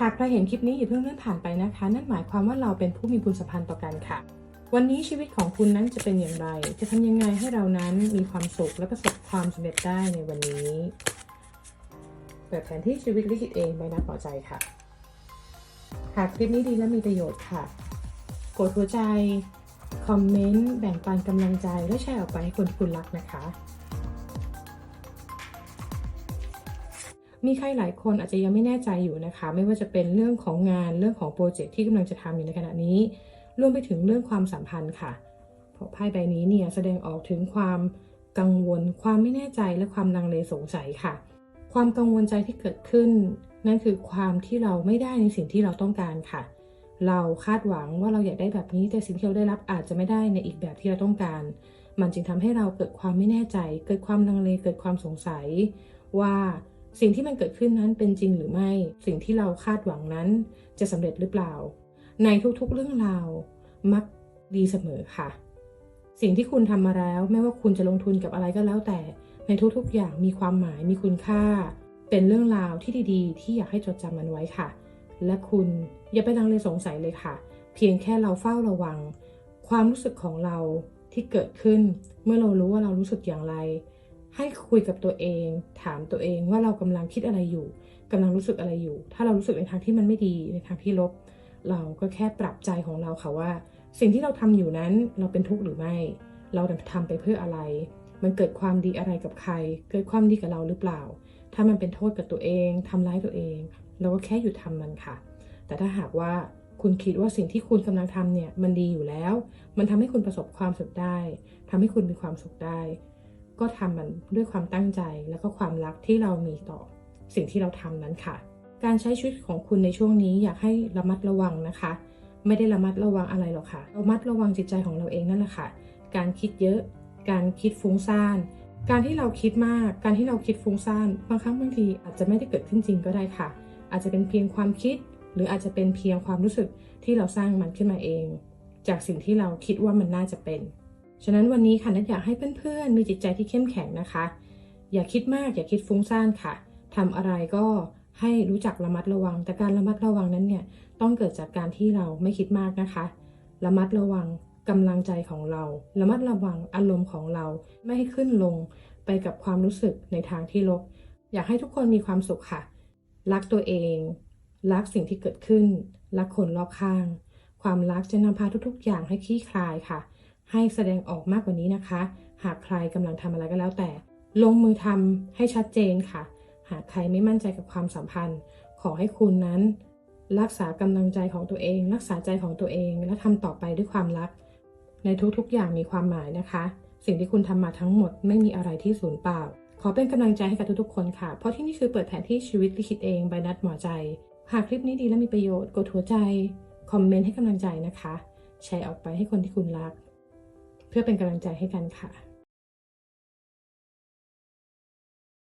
หากใครเห็นคลิปนี้อย่าเพิ่งเลื่อนผ่านไปนะคะ นั่นหมายความว่าเราเป็นผู้มีบุญสัมพันธ์ต่อกันค่ะ วันนี้ชีวิตของคุณนั้นจะเป็นอย่างไร จะทำยังไงให้เรานั้นมีความสุขและประสบความสำเร็จได้ในวันนี้ เปิดแผนที่ชีวิตลิขิตเองใบนัดต่อใจค่ะ หากคลิปนี้ดีและมีประโยชน์ค่ะ กดหัวใจ คอมเมนต์ แบ่งปันกำลังใจและแชร์ออกไปให้คนคุณรักนะคะ มีใครหลายคนอาจจะยังไม่แน่ใจอยู่นะคะ ไม่ว่าจะเป็นเรื่องของงานเรื่องของโปรเจกต์ที่กำลังจะทำอยู่ในขณะนี้ รวมไปถึงเรื่องความสัมพันธ์ค่ะเพราะไพ่ใบนี้เนี่ยแสดงออกถึงความกังวล ความไม่แน่ใจและความลังเลสงสัยค่ะ ความกังวลใจที่เกิดขึ้น นั่นคือความที่เราไม่ได้ในสิ่งที่เราต้องการค่ะ เราคาดหวังว่าเราอยากได้แบบนี้แต่สิ่งที่เราได้รับอาจจะไม่ได้ในอีกแบบที่เราต้องการ มันจึงทำให้เราเกิดความไม่แน่ใจ เกิดความลังเลเกิดความสงสัยว่า สิ่งที่มันเกิดขึ้นนั้นเป็นจริงหรือไม่ สิ่งที่เราคาดหวังนั้นจะสำเร็จหรือเปล่า ในทุกๆเรื่องราวมักดีเสมอค่ะ สิ่งที่คุณทำมาแล้ว ไม่ว่าคุณจะลงทุนกับอะไรก็แล้วแต่ ในทุกๆอย่างมีความหมายมีคุณค่า เป็นเรื่องราวที่ดีๆ ที่อยากให้จดจำมันไว้ค่ะ และคุณอย่าไปลังเลสงสัยเลยค่ะ เพียงแค่เราเฝ้าระวัง ความรู้สึกของเราที่เกิดขึ้น เมื่อเรารู้ว่าเรารู้สึกอย่างไร ให้คุยกับตัวเอง ถามตัวเองว่าเรากำลังคิดอะไรอยู่กำลังรู้สึกอะไรอยู่ ถ้าเรารู้สึกในทางที่มันไม่ดีในทางที่ลบ เราก็แค่ปรับใจของเราค่ะว่า สิ่งที่เราทำอยู่นั้นเราเป็นทุกข์หรือไม่ เราทำไปเพื่ออะไร มันเกิดความดีอะไรกับใคร เกิดความดีกับเราหรือเปล่า ถ้ามันเป็นโทษกับตัวเองทำร้ายตัวเอง เราก็แค่หยุดทำมันค่ะ แต่ถ้าหากว่าคุณคิดว่าสิ่งที่คุณกำลังทำเนี่ยมันดีอยู่แล้ว มันทำให้คุณประสบความสุขได้ทำให้คุณมีความสุขได้ ก็ทำมันด้วยความตั้งใจแล้วก็ความรักที่เรามีต่อสิ่งที่เราทำนั้นค่ะ การใช้ชีวิตของคุณในช่วงนี้อยากให้ระมัดระวังนะคะ ไม่ได้ระมัดระวังอะไรหรอกค่ะ ระมัดระวังจิตใจของเราเองนั่นแหละค่ะ การคิดเยอะ การคิดฟุ้งซ่าน การที่เราคิดมาก การที่เราคิดฟุ้งซ่านบางครั้งบางทีอาจจะไม่ได้เกิดขึ้นจริงก็ได้ค่ะ อาจจะเป็นเพียงความคิด หรืออาจจะเป็นเพียงความรู้สึกที่เราสร้างมันขึ้นมาเอง จากสิ่งที่เราคิดว่ามันน่าจะเป็น ฉะนั้นวันนี้ค่ะนัทอยากให้เพื่อนๆ มีจิตใจที่เข้มแข็งนะคะ อย่าคิดมากอย่าคิดฟุ้งซ่านค่ะทำอะไรก็ให้รู้จักระมัดระวัง แต่การระมัดระวังนั้นเนี่ยต้องเกิดจากการที่เราไม่คิดมากนะคะ ระมัดระวังกำลังใจของเรา ระมัดระวังอารมณ์ของเรา ไม่ให้ขึ้นลงไปกับความรู้สึกในทางที่ลบ อยากให้ทุกคนมีความสุขค่ะ รักตัวเอง รักสิ่งที่เกิดขึ้น รักคนรอบข้าง ความรักจะนำพาทุกๆ อย่างให้คลี่คลายค่ะ ให้แสดงออกมากกว่านี้นะคะ หากใครกำลังทำอะไรก็แล้วแต่ ลงมือทำให้ชัดเจนค่ะ หากใครไม่มั่นใจกับความสัมพันธ์ ขอให้คุณนั้น รักษากำลังใจของตัวเอง รักษาใจของตัวเอง และทำต่อไปด้วยความรัก ในทุกๆอย่างมีความหมายนะคะ สิ่งที่คุณทำมาทั้งหมดไม่มีอะไรที่สูญเปล่า ขอเป็นกำลังใจให้กับทุกๆคนค่ะ เพราะที่นี่คือเปิดแผนที่ชีวิตลิขิตเองใบนัดหมอใจ หากคลิปนี้ดีและมีประโยชน์กดหัวใจ คอมเมนต์ให้กำลังใจนะคะ แชร์ออกไปให้คนที่คุณรัก เพื่อเป็นกำลังใจให้กันค่ะ